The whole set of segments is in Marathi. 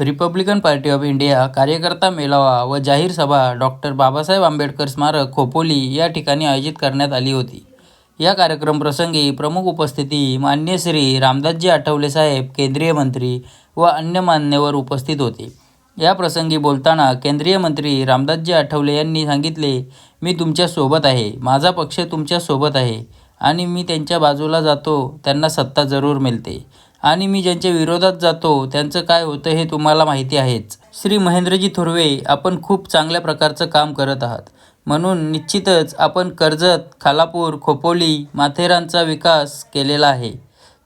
रिपब्लिकन पार्टी ऑफ इंडिया कार्यकर्ता मेळावा व जाहीर सभा डॉक्टर बाबासाहेब आंबेडकर स्मारक खोपोली या ठिकाणी आयोजित करण्यात आली होती. या कार्यक्रमप्रसंगी प्रमुख उपस्थिती मान्य श्री रामदासजी आठवले साहेब केंद्रीय मंत्री व अन्य मान्यवर उपस्थित होते. या प्रसंगी बोलताना केंद्रीय मंत्री रामदासजी आठवले यांनी सांगितले मी तुमच्यासोबत आहे. माझा पक्ष तुमच्यासोबत आहे आणि मी त्यांच्या बाजूला जातो. त्यांना सत्ता जरूर मिळते. आणि मी ज्यांच्या विरोधात जातो त्यांचं काय होतं हे तुम्हाला माहिती आहेच. श्री महेंद्रजी थोरवे आपण खूप चांगल्या प्रकारचं काम करत आहात. म्हणून निश्चितच आपण कर्जत खालापूर खोपोली माथेरानचा विकास केलेला आहे.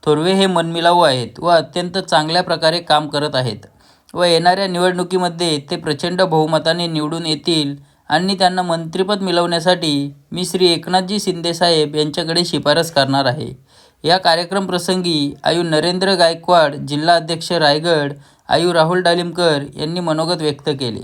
थोरवे हे मनमिलाऊ आहेत व अत्यंत चांगल्या प्रकारे काम करत आहेत व येणाऱ्या निवडणुकीमध्ये ते प्रचंड बहुमताने निवडून येतील आणि त्यांना मंत्रिपद मिळवण्यासाठी मी श्री एकनाथजी शिंदेसाहेब यांच्याकडे शिफारस करणार आहे. या कार्यक्रमप्रसंगी आयु नरेंद्र गायकवाड जिल्हा अध्यक्ष रायगड आयु राहुल डालिमकर यांनी मनोगत व्यक्त केले.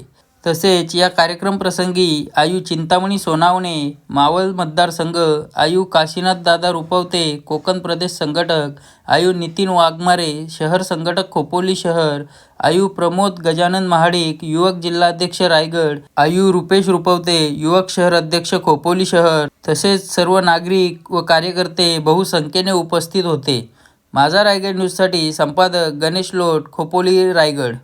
तसेच या कार्यक्रमप्रसंगी आयु चिंतामणी सोनावणे मावळ मतदारसंघ आयु काशीनाथ दादा रुपवते कोकण प्रदेश संघटक आयु नितीन वाघमारे शहर संघटक खोपोली शहर आयु प्रमोद गजानन महाडिक युवक जिल्हाध्यक्ष रायगड आयु रुपेश रुपवते युवक शहर अध्यक्ष खोपोली शहर तसेच सर्व नागरिक व कार्यकर्ते बहुसंख्येने उपस्थित होते. माझा रायगड न्यूजसाठी संपादक गणेश लोट खोपोली रायगड.